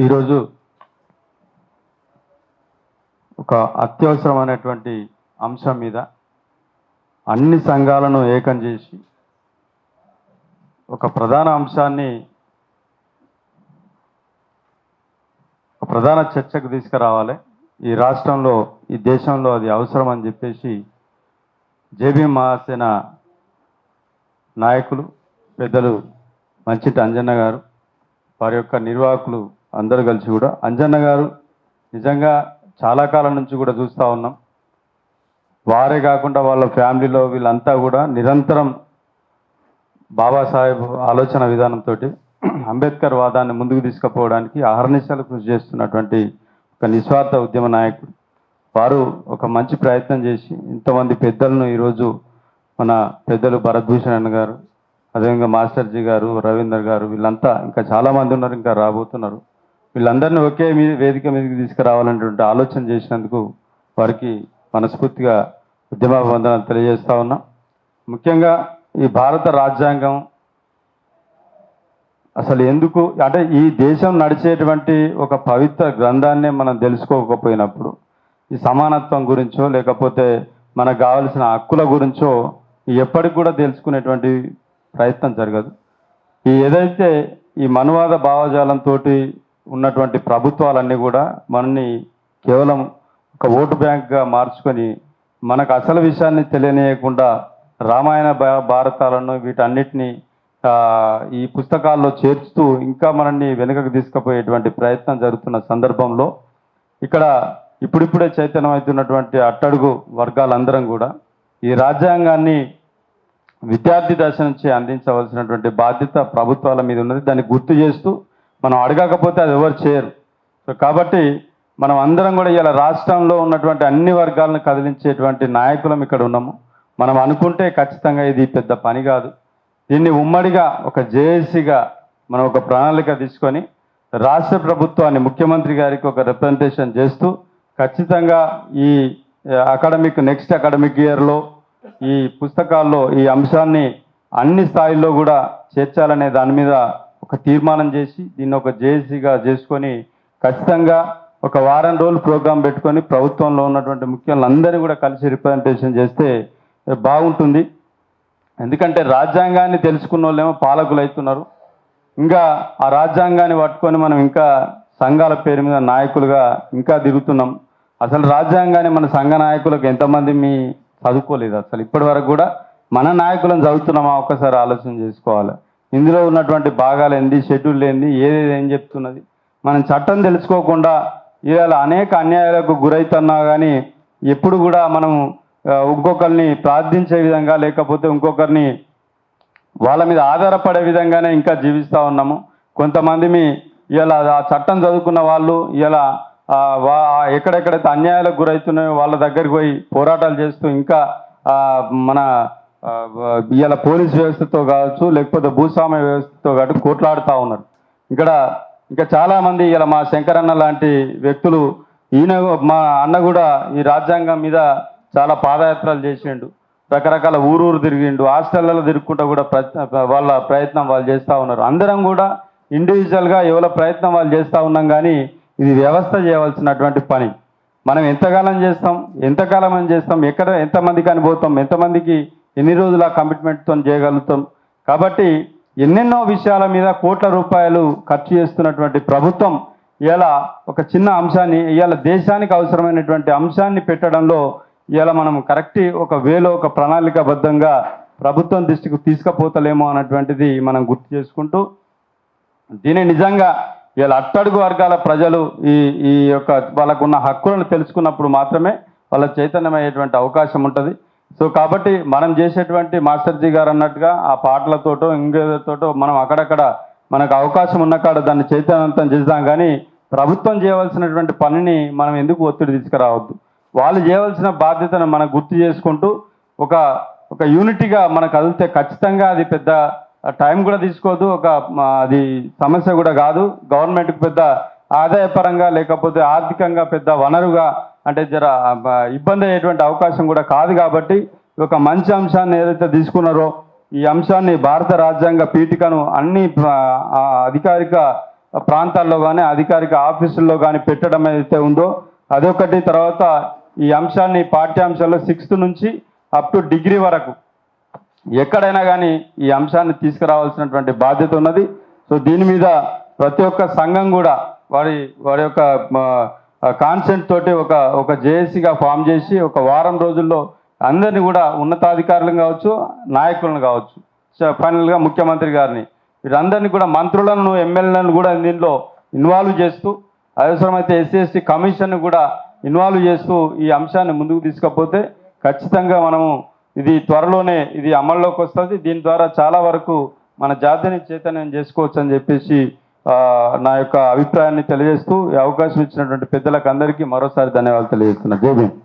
ఈరోజు ఒక అత్యవసరమైనటువంటి అంశం మీద అన్ని సంఘాలను ఏకం చేసి ఒక ప్రధాన అంశాన్ని ఒక ప్రధాన చర్చకు తీసుకురావాలి. ఈ రాష్ట్రంలో ఈ దేశంలో అది అవసరం అని చెప్పేసి జేబీ మహాసేన నాయకులు పెద్దలు మంచిటి అంజన్న గారు వారి యొక్క నిర్వాహకులు అందరూ కలిసి కూడా. అంజన్న గారు నిజంగా చాలా కాలం నుంచి కూడా చూస్తూ ఉన్నాం. వారే కాకుండా వాళ్ళ ఫ్యామిలీలో వీళ్ళంతా కూడా నిరంతరం బాబాసాహెబ్ ఆలోచన విధానంతో అంబేద్కర్ వాదాన్ని ముందుకు తీసుకుపోవడానికి అహర్నిశలు కృషి చేస్తున్నటువంటి ఒక నిస్వార్థ ఉద్యమ నాయకుడు. వారు ఒక మంచి ప్రయత్నం చేసి ఇంతమంది పెద్దలను ఈరోజు మన పెద్దలు భరద్భూషణ్ గారు అదేవిధంగా మాస్టర్జీ గారు రవీందర్ గారు వీళ్ళంతా ఇంకా చాలామంది ఉన్నారు ఇంకా రాబోతున్నారు. వీళ్ళందరినీ ఒకే మీద వేదిక మీదకి తీసుకురావాలనేటువంటి ఆలోచన చేసినందుకు వారికి మనస్ఫూర్తిగా ఉద్యమ వందనాలు తెలియజేస్తా ఉన్నాం. ముఖ్యంగా ఈ భారత రాజ్యాంగం అసలు ఎందుకు అంటే ఈ దేశం నడిచేటువంటి ఒక పవిత్ర గ్రంథాన్ని మనం తెలుసుకోకపోయినప్పుడు ఈ సమానత్వం గురించో లేకపోతే మనకు కావలసిన హక్కుల గురించో ఎప్పటికి కూడా తెలుసుకునేటువంటి ప్రయత్నం జరగదు. ఈ ఏదైతే ఈ మనువాద భావజాలంతో ఉన్నటువంటి ప్రభుత్వాలన్నీ కూడా మనని కేవలం ఒక ఓటు బ్యాంక్గా మార్చుకొని మనకు అసలు విషయాన్ని తెలియనియకుండా రామాయణ భా- భారతాలను వీటన్నిటిని ఈ పుస్తకాల్లో చేర్చుతూ ఇంకా మనల్ని వెనుకకు తీసుకుపోయేటువంటి ప్రయత్నం జరుగుతున్న సందర్భంలో ఇక్కడ ఇప్పుడిప్పుడే చైతన్యమవుతున్నటువంటి అట్టడుగు వర్గాలందరం కూడా ఈ రాజ్యాంగాన్ని విద్యార్థి దశ నుంచి అందించవలసినటువంటి బాధ్యత ప్రభుత్వాల మీద ఉన్నది. దాన్ని గుర్తు చేస్తూ మనం అడగకపోతే అది ఎవరు చేయరు. సో కాబట్టి మనం అందరం కూడా ఇలా రాష్ట్రంలో ఉన్నటువంటి అన్ని వర్గాలను కదిలించేటువంటి నాయకులం ఇక్కడ ఉన్నాము. మనం అనుకుంటే ఖచ్చితంగా ఇది పెద్ద పని కాదు. దీన్ని ఉమ్మడిగా ఒక జేఏసీగా మనం ఒక ప్రణాళిక తీసుకొని రాష్ట్ర ప్రభుత్వాన్ని ముఖ్యమంత్రి గారికి ఒక రిప్రజెంటేషన్ చేస్తూ ఖచ్చితంగా ఈ అకాడమిక్ నెక్స్ట్ అకాడమిక్ ఇయర్లో ఈ పుస్తకాల్లో ఈ అంశాన్ని అన్ని స్థాయిల్లో కూడా చేర్చాలనే దాని మీద ఒక తీర్మానం చేసి దీన్ని ఒక జేఏసీగా చేసుకొని ఖచ్చితంగా ఒక వారం రోజులు ప్రోగ్రాం పెట్టుకొని ప్రభుత్వంలో ఉన్నటువంటి ముఖ్యులందరినీ కూడా కలిసి రిప్రజెంటేషన్ చేస్తే బాగుంటుంది. ఎందుకంటే రాజ్యాంగాన్ని తెలుసుకున్న వాళ్ళేమో పాలకులు అవుతున్నారు ఇంకా ఆ రాజ్యాంగాన్ని పట్టుకొని మనం ఇంకా సంఘాల పేరు మీద నాయకులుగా ఇంకా దిగుతున్నాం. అసలు రాజ్యాంగాన్ని మన సంఘ నాయకులకు ఎంతమంది మీ చదువుకోలేదు అసలు ఇప్పటి వరకు కూడా? మన నాయకులను చదువుతున్నామా? ఒక్కసారి ఆలోచన చేసుకోవాలి. ఇందులో ఉన్నటువంటి భాగాలు ఏంది? షెడ్యూల్ ఏంది? ఏదేది ఏం చెప్తున్నది? మనం చట్టం తెలుసుకోకుండా ఇవాళ అనేక అన్యాయాలకు గురవుతున్నా కానీ ఎప్పుడు కూడా మనం ఇంకొకరిని ప్రార్థించే విధంగా లేకపోతే ఇంకొకరిని వాళ్ళ మీద ఆధారపడే విధంగానే ఇంకా జీవిస్తూ ఉన్నాము. కొంతమంది మీ ఇలా ఆ చట్టం చదువుకున్న వాళ్ళు ఇలా ఎక్కడెక్కడైతే అన్యాయాలకు గురవుతున్నాయో వాళ్ళ దగ్గరికి పోయి పోరాటాలు చేస్తూ ఇంకా మన ఇవాళ పోలీస్ వ్యవస్థతో కావచ్చు లేకపోతే భూస్వామ్య వ్యవస్థతో కాదు కోట్లాడుతూ ఉన్నారు. ఇక్కడ ఇంకా చాలామంది ఇలా మా శంకరన్న లాంటి వ్యక్తులు ఈయన మా అన్న కూడా ఈ రాజ్యాంగం మీద చాలా పాదయాత్రలు చేసిండు. రకరకాల ఊరూరు తిరిగిండు హాస్టళ్ళలో తిరుగుకుంటూ కూడా వాళ్ళ ప్రయత్నం వాళ్ళు చేస్తూ ఉన్నారు. అందరం కూడా ఇండివిజువల్గా ఎవరి ప్రయత్నం వాళ్ళు చేస్తూ ఉన్నాం కానీ ఇది వ్యవస్థ చేయవలసినటువంటి పని. మనం ఎంతకాలం చేస్తాం ఎంతకాలం అని చేస్తాం ఎక్కడ ఎంతమందికి అని పోతాం ఎంతమందికి ఎన్ని రోజుల కమిట్మెంట్తో చేయగలుగుతాం? కాబట్టి ఎన్నెన్నో విషయాల మీద కోట్ల రూపాయలు ఖర్చు చేస్తున్నటువంటి ప్రభుత్వం ఇలా ఒక చిన్న అంశాన్ని ఇవాళ దేశానికి అవసరమైనటువంటి అంశాన్ని పెట్టడంలో ఇవాళ మనం కరెక్ట్ ఒక వేలో ఒక ప్రణాళికబద్ధంగా ప్రభుత్వం దృష్టికి తీసుకుపోతలేమో అన్నటువంటిది మనం గుర్తు చేసుకుంటూ దీని నిజంగా ఇలా అట్టడుగు వర్గాల ప్రజలు ఈ ఈ యొక్క వాళ్ళకున్న హక్కులను తెలుసుకున్నప్పుడు మాత్రమే వాళ్ళ చైతన్యమయ్యేటువంటి అవకాశం ఉంటుంది. సో కాబట్టి మనం చేసేటువంటి మాస్టర్జీ గారు అన్నట్టుగా ఆ పాటలతోటో ఇంకేదోతోటో మనం అక్కడక్కడ మనకు అవకాశం ఉన్న కాడ దాన్ని చైతన్యవంతం చేద్దాం. కానీ ప్రభుత్వం చేయవలసినటువంటి పనిని మనం ఎందుకు ఒత్తిడి తీసుకురావద్దు? వాళ్ళు చేయవలసిన బాధ్యతను మనం గుర్తు చేసుకుంటూ ఒక ఒక యూనిటీగా మనకు కదిలితే ఖచ్చితంగా అది పెద్ద టైం కూడా తీసుకోదు. ఒక అది సమస్య కూడా కాదు. గవర్నమెంట్కి పెద్ద ఆదాయపరంగా లేకపోతే ఆర్థికంగా పెద్ద వనరుగా అంటే జర బ, ఇబ్బంది అయ్యేటువంటి అవకాశం కూడా కాదు కాబట్టి ఒక మంచి అంశాన్ని ఏదైతే తీసుకున్నారో ఈ అంశాన్ని భారత రాజ్యాంగ పీఠికను అన్ని అధికారిక ప్రాంతాల్లో కానీ అధికారిక ఆఫీసుల్లో కానీ పెట్టడం ఏదైతే ఉందో అదొకటి. తర్వాత ఈ అంశాన్ని పాఠ్యాంశాల్లో సిక్స్త్ నుంచి అప్ టు డిగ్రీ వరకు ఎక్కడైనా కానీ ఈ అంశాన్ని తీసుకురావాల్సినటువంటి బాధ్యత ఉన్నది. సో దీని మీద ప్రతి ఒక్క సంఘం కూడా వారి వారి యొక్క కాన్సెంట్ తోటి ఒక ఒక జేఏసీగా ఫామ్ చేసి ఒక వారం రోజుల్లో అందరినీ కూడా ఉన్నతాధికారులను కావచ్చు నాయకులను కావచ్చు ఫైనల్గా ముఖ్యమంత్రి గారిని. వీరందరినీ కూడా మంత్రులను ఎమ్మెల్యేలను కూడా దీనిలో ఇన్వాల్వ్ చేస్తూ అవసరమైతే ఎస్సీ ఎస్టీ కమిషన్ కూడా ఇన్వాల్వ్ చేస్తూ ఈ అంశాన్ని ముందుకు తీసుకపోతే ఖచ్చితంగా మనము ఇది త్వరలోనే ఇది అమల్లోకి వస్తుంది. దీని ద్వారా చాలా వరకు మన జాతిని చైతన్యం చేసుకోవచ్చు అని చెప్పేసి నా యొక్క అభిప్రాయాన్ని తెలియజేస్తూ ఈ అవకాశం ఇచ్చినటువంటి పెద్దలకు అందరికీ మరోసారి ధన్యవాదాలు తెలియజేస్తున్నా. జై భీమ్.